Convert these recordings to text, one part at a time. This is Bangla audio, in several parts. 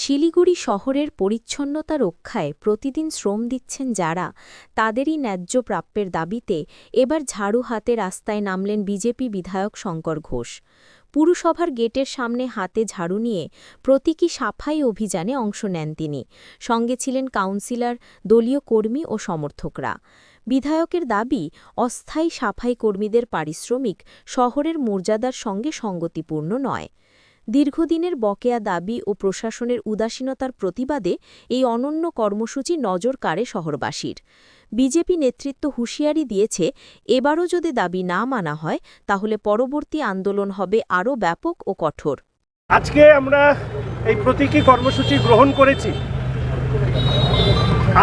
শিলিগুড়ি শহরের পরিচ্ছন্নতা রক্ষায় প্রতিদিন শ্রম দিচ্ছেন যারা, তাদেরই ন্যায্য প্রাপ্যের দাবিতে এবার ঝাড়ু হাতে রাস্তায় নামলেন বিজেপি বিধায়ক শঙ্কর ঘোষ। পুরসভার গেটের সামনে হাতে ঝাড়ু নিয়ে প্রতীকী সাফাই অভিযানে অংশ নেন তিনি। সঙ্গে ছিলেন কাউন্সিলর, দলীয় কর্মী ও সমর্থকরা। বিধায়কের দাবি, অস্থায়ী সাফাই কর্মীদের পারিশ্রমিক শহরের মর্যাদার সঙ্গে সঙ্গতিপূর্ণ নয়। দীর্ঘদিনের বকেয়া দাবি ও প্রশাসনের উদাসীনতার প্রতিবাদে এই অনন্য কর্মসূচি নজর কাড়ে শহরবাসীর। বিজেপি নেতৃত্ব হুঁশিয়ারি দিয়েছে, এবারও যদি দাবি না মানা হয়, তাহলে পরবর্তী আন্দোলন হবে আরও ব্যাপক ও কঠোর। আজকে আমরা এই প্রতীকী কর্মসূচি গ্রহণ করেছি।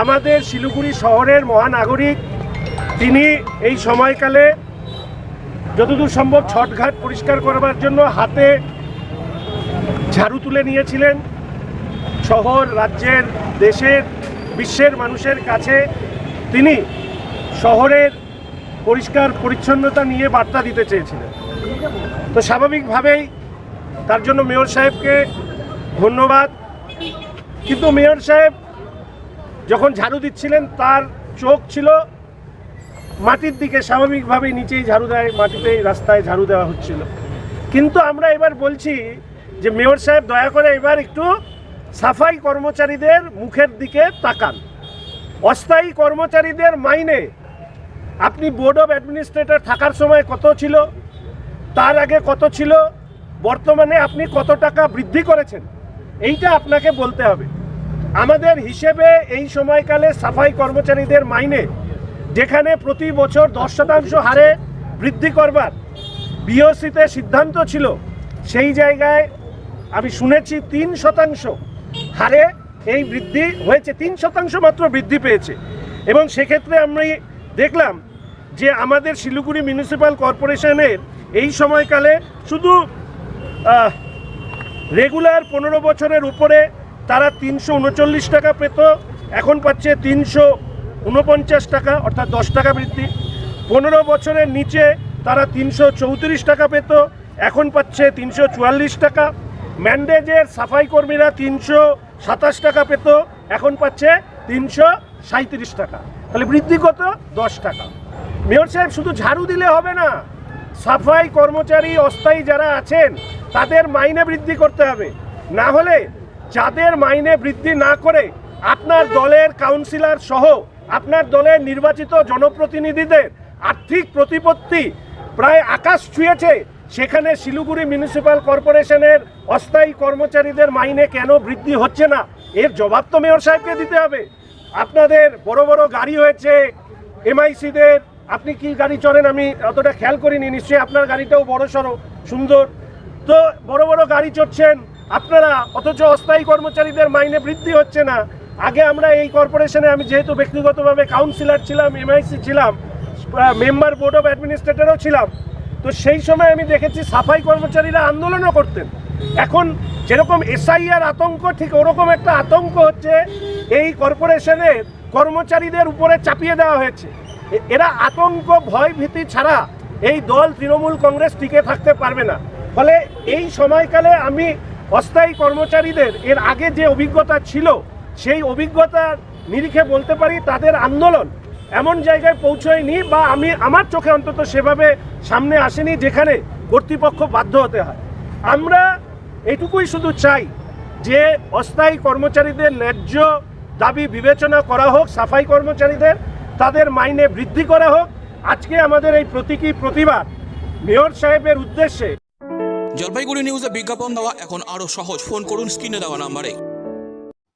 আমাদের শিলিগুড়ি শহরের মহানাগরিক, তিনি এই সময়কালে যতদূর সম্ভব ছটঘাট পরিষ্কার করবার জন্য হাতে ঝাড়ু তুলে নিয়েছিলেন। শহর, রাজ্যের, দেশের, বিশ্বের মানুষের কাছে তিনি শহরের পরিষ্কার পরিচ্ছন্নতা নিয়ে বার্তা দিতে চেয়েছিলেন। তো স্বাভাবিকভাবেই তার জন্য মেয়র সাহেবকে ধন্যবাদ। কিন্তু মেয়র সাহেব যখন ঝাড়ু দিচ্ছিলেন, তার চোখ ছিল মাটির দিকে, স্বাভাবিকভাবেই নিচেই ঝাড়ু দেয়, মাটিতেই রাস্তায় ঝাড়ু দেওয়া হচ্ছিল। কিন্তু আমরা এবার বলছি যে মেয়র সাহেব দয়া করে এবার একটু সাফাই কর্মচারীদের মুখের দিকে তাকান। অস্থায়ী কর্মচারীদের মাইনে। আপনি বোর্ড অফ অ্যাডমিনিস্ট্রেটর থাকার সময় কত ছিল? তার আগে কত ছিল? বর্তমানে আপনি কত টাকা বৃদ্ধি করেছেন? এইটা আপনাকে বলতে হবে। আমাদের হিসেবে এই সময়কালে সাফাই কর্মচারীদের মাইনে, যেখানে প্রতি বছর দশ শতাংশ হারে বৃদ্ধি করবার বিওসিতে সিদ্ধান্ত ছিল, সেই জায়গায় আমি শুনেছি তিন শতাংশ হারে এই বৃদ্ধি হয়েছে, তিন শতাংশ মাত্র বৃদ্ধি পেয়েছে। এবং সেক্ষেত্রে আমি দেখলাম যে আমাদের শিলিগুড়ি মিউনিসিপ্যাল কর্পোরেশনের এই সময়কালে শুধু রেগুলার পনেরো বছরের উপরে তারা তিনশো উনচল্লিশ টাকা পেত, এখন পাচ্ছে তিনশো উনপঞ্চাশ টাকা, অর্থাৎ দশ টাকা বৃদ্ধি। পনেরো বছরের নিচে তারা তিনশো চৌত্রিশ টাকা পেত, এখন পাচ্ছে তিনশো চুয়াল্লিশ টাকা। ম্যান্ডেজের সাফাই কর্মীরা তিনশো সাতাশ টাকা পেত, এখন পাচ্ছে তিনশো সাঁত্রিশ টাকা। তাহলে বৃদ্ধি কত? দশ টাকা। মেয়র সাহেব, শুধু ঝাড়ু দিলে হবে না, সাফাই কর্মচারী অস্থায়ী যারা আছেন, তাদের মাইনে বৃদ্ধি করতে হবে। না হলে যাদের মাইনে বৃদ্ধি না করে আপনার দলের কাউন্সিলর সহ আপনার দলের নির্বাচিত জনপ্রতিনিধিদের আর্থিক প্রতিপত্তি প্রায় আকাশ ছুঁয়েছে সেখানে শিলিগুড়ি মিউনিসিপ্যাল কর্পোরেশনের অস্থায়ী কর্মচারীদের মাইনে কেন বৃদ্ধি হচ্ছে না? এর জবাব তো মেয়র সাহেবকে দিতে হবে। আপনাদের বড় বড় গাড়ি হয়েছে এমআইসিদের আপনি কি গাড়ি চড়েন? আমি অতটা খেয়াল করিনি। নিশ্চয়ই আপনার গাড়িটাও বড় সড়ো, সুন্দর। তো বড় বড় গাড়ি চড়ছেন, আপনারা অথচ অস্থায়ী কর্মচারীদের মাইনে বৃদ্ধি হচ্ছে না। আগে আমরা এই কর্পোরেশনে আমি যেহেতু ব্যক্তিগতভাবে কাউন্সিলর ছিলাম এমআইসি ছিলাম মেম্বার বোর্ড অফ অ্যাডমিনিস্ট্রেটরও ছিলাম তো সেই সময় আমি দেখেছি সাফাই কর্মচারীরা আন্দোলনও করতেন। এখন যেরকম এসআইআর আতঙ্ক, ঠিক ওরকম একটা আতঙ্ক হচ্ছে এই কর্পোরেশনের কর্মচারীদের উপরে চাপিয়ে দেওয়া হয়েছে। এরা আতঙ্ক, ভয় ভীতি ছাড়া এই দল তৃণমূল কংগ্রেস টিকে থাকতে পারবে না। ফলে এই সময়কালে আমি অস্থায়ী কর্মচারীদের, এর আগে যে অভিজ্ঞতা ছিল, সেই অভিজ্ঞতার নিরিখে বলতে পারি, তাদের আন্দোলন এমন জায়গায় পৌঁছয়নি বা আমি আমার চোখে অন্তত সেভাবে সামনে আসেনি যেখানে কর্তৃপক্ষ বাধ্য হতে হয়। আমরা এটুকুই শুধু চাই যে অস্থায়ী কর্মচারীদের ন্যায্য দাবি বিবেচনা করা হোক, সাফাই কর্মচারীদের, তাদের মাইনে বৃদ্ধি করা হোক। আজকে আমাদের এই প্রতীকী প্রতিবাদ মেয়র সাহেবের উদ্দেশ্যে। জলপাইগুড়ি নিউজে বিজ্ঞাপন দেওয়া এখন আরও সহজ। ফোন করুন স্ক্রিনে দেওয়া নাম্বারে।